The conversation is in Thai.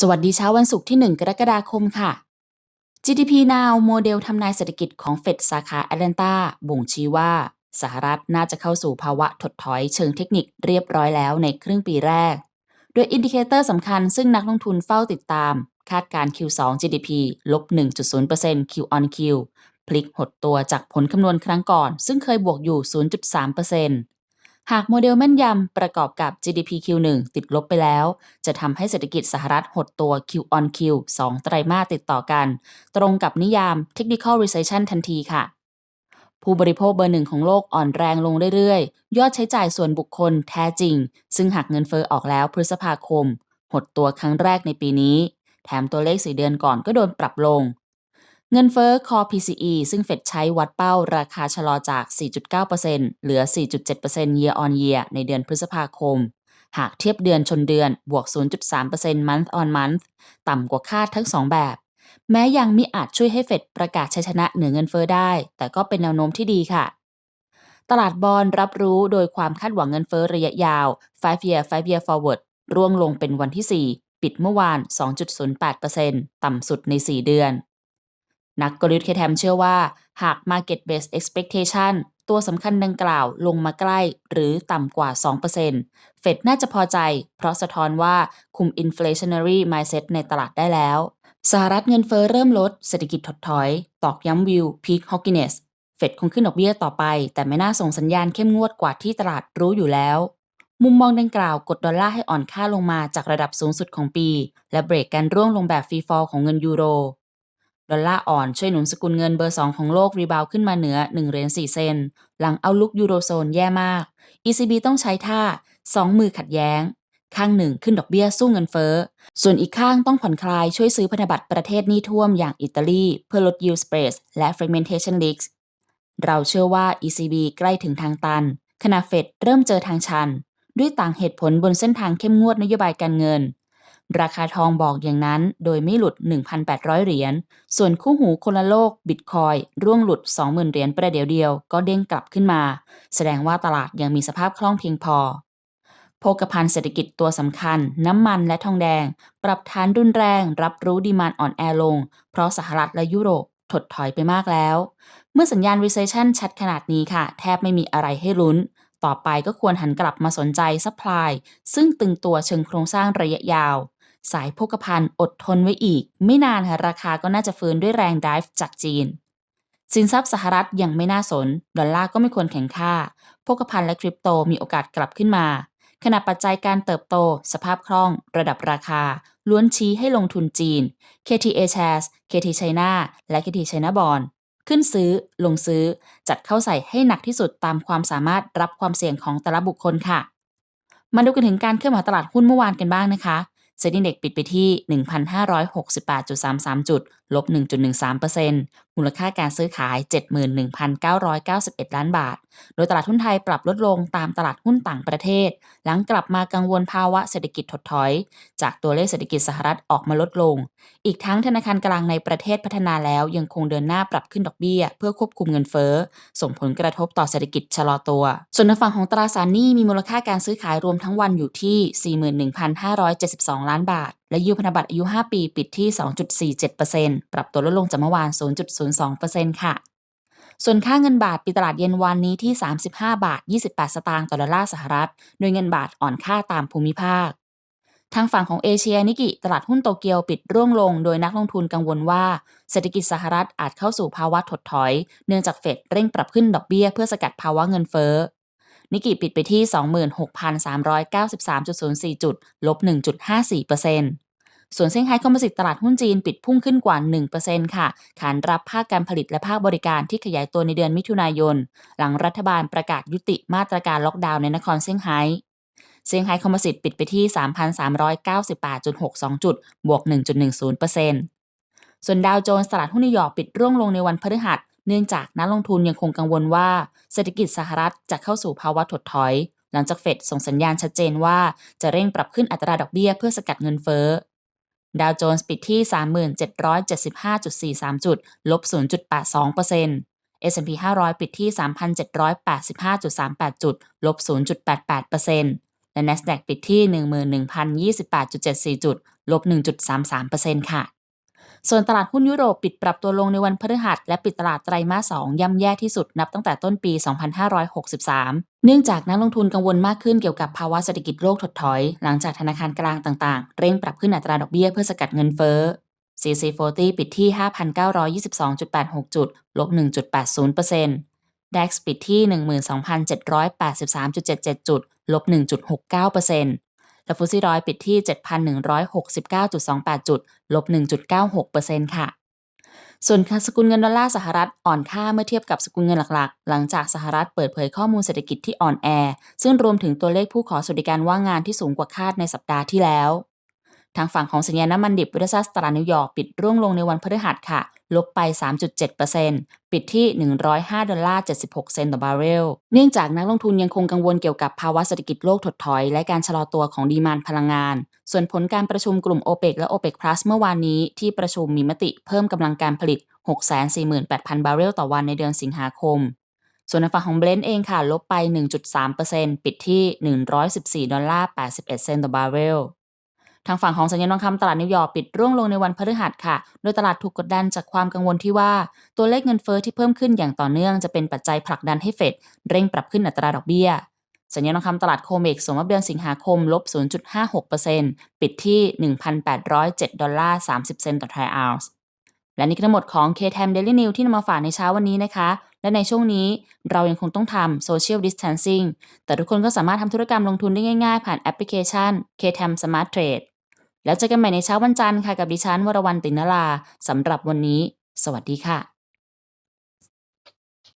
สวัสดีเช้าวันศุกร์ที่ 1 กรกฎาคมค่ะ GDP Now โมเดลทำนายเศรษฐกิจของเฟดสาขาแอตแลนตาบ่งชี้ว่า สหรัฐน่าจะเข้าสู่ภาวะถดถอยเชิงเทคนิคเรียบร้อยแล้วในครึ่งปีแรก โดยอินดิเคเตอร์สำคัญซึ่งนักลงทุนเฝ้าติดตาม คาดการ Q2 GDP ลบ 1.0% Q on Q พลิกหดตัวจากผลคำนวณครั้งก่อน ซึ่งเคยบวกอยู่ 0.3% หากโมเดลแม่นยำประกอบกับ GDP Q1 ติดลบไปแล้ว จะทำให้เศรษฐกิจสหรัฐหดตัว Q on Q 2 ไตรมาสติดต่อกัน ตรงกับนิยาม Technical Recession ทันทีค่ะ ผู้บริโภคเบอร์หนึ่งของโลกอ่อนแรงลงเรื่อยๆ ยอดใช้จ่ายส่วนบุคคลแท้จริง ซึ่งหักเงินเฟอ้อออกแล้วพฤษภาคม หดตัวครั้งแรกในปีนี้ แถมตัวเลข4เดือนก่อนก็โดนปรับลง เงินเฟอ้อ Core PCE ซึ่งเฟดใช้วัดเป้าราคาชะลอจาก 4.9%เหลือ 4.7% year on year ในเดือนพฤษภาคม หากเทียบเดือนชนเดือนบวก 0.3% month on month ต่ำกว่าคาดทั้ง2แบบ แม้ยังมิอาจช่วยให้เฟดประกาศชัยชนะเหนือเงินเฟอ้อได้ แต่ก็เป็นแนวโน้มที่ดีค่ะตลาดบอลรับรู้โดยความคาดหวังเงินเฟอ้อระยะยาว 5 year 5 year forward ร่วงลงเป็นวันที่ 4 ปิดเมื่อวาน 2.08%ต่ำสุดใน 4 เดือน นักกลยุทธ์เคแทมเชื่อว่าหาก market based expectation ตัวสำคัญดังกล่าวลงมาใกล้หรือต่ำกว่า 2%เฟดน่าจะพอใจ เพราะสะท้อนว่าคุม inflationary mindset ในตลาดได้แล้ว สหรัฐเงินเฟอ้อเริ่มลดเศรษฐกิจถดถอย ตอกย้ำวิว peak hawkiness เฟดคงขึ้นดอกเบี้ยต่อไป แต่ไม่น่าส่งสัญญาณเข้มงวดกว่าที่ตลาดรู้อยู่แล้ว มุมมองดังกล่าวกดดอลลาร์ให้อ่อนค่าลงมาจากระดับสูงสุดของปี และเบรกการร่วงลงแบบฟรีฟอลของเงินยูโร ดอลลาร์อ่อนช่วยหนุนสกุลเงินเบอร์ 2 ของโลกรีบาวขึ้นมาเหนือ 1 เหรียญ4เซน หลังเอาลุกยูโรโซนแย่มาก ECB ต้องใช้ท่า 2 มือขัดแย้ง ข้างหนึ่งขึ้นดอกเบี้ยสู้เงินเฟ้อ ส่วนอีกข้างต้องผ่อนคลายช่วยซื้อพันธบัตรประเทศหนี้ท่วมอย่างอิตาลีเพื่อลด yield spread และ fragmentation risks เราเชื่อว่า ECB ใกล้ถึงทางตัน ขณะเฟดเริ่มเจอทางชัน ด้วยต่างเหตุผลบนเส้นทางเข้มงวดนโยบายการเงิน ราคาทองบอกอย่างนั้นโดยไม่หลุด 1,800 เหรียญ ส่วนคู่หูคนละโลกบิตคอยร่วงหลุด 20,000 เหรียญประเดี๋ยวเดียวก็เด้งกลับขึ้นมา แสดงว่าตลาดยังมีสภาพคล่องเพียงพอโภคภัณฑ์เศรษฐกิจตัวสำคัญ น้ำมันและทองแดง ปรับฐานรุนแรง รับรู้ดีมานอ่อนแอลง เพราะสหรัฐและยุโรปถดถอยไปมากแล้ว เมื่อสัญญาณ recession ชัดขนาดนี้ค่ะ แทบไม่มีอะไรให้ลุ้น ต่อไปก็ควรหันกลับมาสนใจ supply ซึ่งตึงตัวเชิงโครงสร้างระยะยาว สายโภคภัณฑ์อดทนไว้อีก ไม่นานค่ะราคาก็น่าจะฟื้นด้วยแรง dive จากจีน สินทรัพย์สหรัฐยังไม่น่าสน ดอลลาร์ก็ไม่ควรแข็งค่าโภคภัณฑ์และคริปโตมีโอกาสกลับขึ้นมาขณะปัจจัยการเติบโต สภาพคล่อง ระดับราคา ล้วนชี้ให้ลงทุนจีน KTA Shares KT China และ KT China Bond ขึ้นซื้อ ลงซื้อ จัดเข้าใส่ให้หนักที่สุดตามความสามารถรับความเสี่ยงของแต่ละบุคคลค่ะ มาดูกันถึงการเคลื่อนไหวตลาดหุ้นเมื่อวานกันบ้างนะคะ เซ็นดิเด็กปิดไปที่ 1,568.33 จุด ลบ 1.13%เมูลค่าการซื้อขาย 71,991 ล้านบาท โดยตลาดหุ้นไทยปรับลดลงตามตลาดหุ้นต่างประเทศ หลังกลับมากังวลภาวะเศรษฐกิจถดถอย จากตัวเลขเศรษฐกิจสหรัฐออกมาลดลง อีกทั้งธนาคารกลางในประเทศพัฒนาแล้วยังคงเดินหน้าปรับขึ้นดอกเบี้ย เพื่อควบคุมเงินเฟ้อ ส่งผลกระทบต่อเศรษฐกิจชะลอตัว ส่วนในฝั่งของตราสารหนี้มีมูลค่าการซื้อขายรวมทั้งวันอยู่ที่ 41,572 ล้านบาทและยูพันธบัตรอายุ 5 ปีปิดที่ 2.47%ปรับตัวลดลงจากเมื่อวาน 0.02%ค่ะ ส่วนค่าเงินบาทปิดตลาดเย็นวันนี้ที่ 35 บาท 28 สตางค์ต่อดอลลาร์สหรัฐ โดยเงินบาทอ่อนค่าตามภูมิภาค ทางฝั่งของเอเชียนิกิตลาดหุ้นโตเกียวปิดร่วงลง โดยนักลงทุนกังวลว่าเศรษฐกิจสหรัฐอาจเข้าสู่ภาวะถดถอย เนื่องจากเฟดเร่งปรับขึ้นดอกเบี้ยเพื่อสกัดภาวะเงินเฟ้อ นิกิปิดไปที่ 26,393.04 จุด ลบ 1.54%ส่วนเซี่ยงไฮ้คอมโพสิตตลาดหุ้นจีนปิดพุ่งขึ้นกว่า 1%ค่ะ ขานรับภาคการผลิตและภาคบริการที่ขยายตัวในเดือนมิถุนายน หลังรัฐบาลประกาศยุติมาตรการล็อกดาวน์ในนครเซี่ยงไฮ้เซี่ยงไฮ้คอมโพสิตปิดไปที่ 3,398.62 จุด บวก 1.10%ส่วนดาวโจนส์ตลาดหุ้นนิวยอร์กปิดร่วงลงในวันพฤหัส เนื่องจากนักลงทุนยังคงกังวลว่าเศรษฐกิจสหรัฐจะเข้าสู่ภาวะถดถอย หลังจากเฟดส่งสัญญาณชัดเจนว่าจะเร่งปรับขึ้นอัตราดอกเบี้ยเพื่อสกัดเงินเฟ้อดาวโจนส์ปิดที่ 3775.43 จุด ลบ 0.82% S&P 500 ปิดที่ 3,785.38 จุด ลบ 0.88%และ NASDAQ ปิดที่ 11,028.74 จุด ลบ 1.33%ค่ะ ส่วนตลาดหุ้นยุโรปปิดปรับตัวลงในวันพฤหัส และปิดตลาดไตรมาส 2 ย่ำแย่ที่สุดนับตั้งแต่ต้นปี 2563 เนื่องจากนักลงทุนกังวลมากขึ้นเกี่ยวกับภาวะเศรษฐกิจโลกถดถอย หลังจากธนาคารกลางต่างๆ เร่งปรับขึ้นอัตราดอกเบี้ยเพื่อสกัดเงินเฟ้อ CC40 ปิดที่ 5,922.86 จุด ลบ 1.80% DAX ปิดที่ 12,783.77 จุด ลบ 1.69% และฟุตซี่ร้อยปิดที่ 7,169.28 จุด ลบ 1.96%ค่ะส่วนค่าสกุลเงินดอลลาร์สหรัฐอ่อนค่าเมื่อเทียบกับสกุลเงินหลักๆ หลังจากสหรัฐเปิดเผยข้อมูลเศรษฐกิจที่อ่อนแอ ซึ่งรวมถึงตัวเลขผู้ขอสวัสดิการว่างงานที่สูงกว่าคาดในสัปดาห์ที่แล้ว ทางฝั่งของสัญญาณน้ำมันดิบเวสซัสตลานิวยอร์กปิดร่วงลงในวันพฤหัสค่ะ ลบไป 3.7%ปิดที่ 105 ดอลลาร์ 76 เซนต์ต่อบาร์เรล เนื่องจากนักลงทุนยังคงกังวลเกี่ยวกับภาวะเศรษฐกิจโลกถดถอย และการชะลอตัวของดีมานพลังงาน ส่วนผลการประชุมกลุ่ม o อเปกและ o อเปก Plus เมื่อวานนี้ที่ประชุมมีมติเพิ่มกำลังการผลิต 648,000 บาร์เรลต่อวันในเดือนสิงหาคมส่วนในฝั่งของเบลนด์เองค่ะ ลบไป 1.3%ปิดที่ 114 ดอลลาร์ 81 เซนต์ต่อบาร์เรล ทางฝั่งของสัญญาณทองคำตลาดนิวยอร์กปิดร่วงลงในวันพฤหัสค่ะ โดยตลาดถูกกดดันจากความกังวลที่ว่า ตัวเลขเงินเฟอ้อที่เพิ่มขึ้นอย่างต่อเนื่องจะเป็นปัจจัยผลักดันให้เฟดเร่งปรับขึ้นอัตราดอกเบี้ย สัญญาณทองคำตลาดโคเมกสมรัเดือนสิงหาคมลบ 0.56%ปิดที่ 1,807 ดอลลาร์ 30 เซนต์ต่อทรัลออนซ์และนี่คือทั้งหมดของ KTM Daily News ที่นำมาฝากในเช้าวันนี้นะคะ และในช่วงนี้เรายังคงต้องทำ Social Distancing แต่ทุกคนก็สามารถทำธุรกรรมลงทุนได้ง่ายๆ ผ่านแอปพลิเคชัน KTM Smart Trade แล้วเจอกันใหม่ในเช้าวันจันทร์ค่ะกับดิฉันวรวรรณตินลาสำหรับวันนี้ สวัสดีค่ะ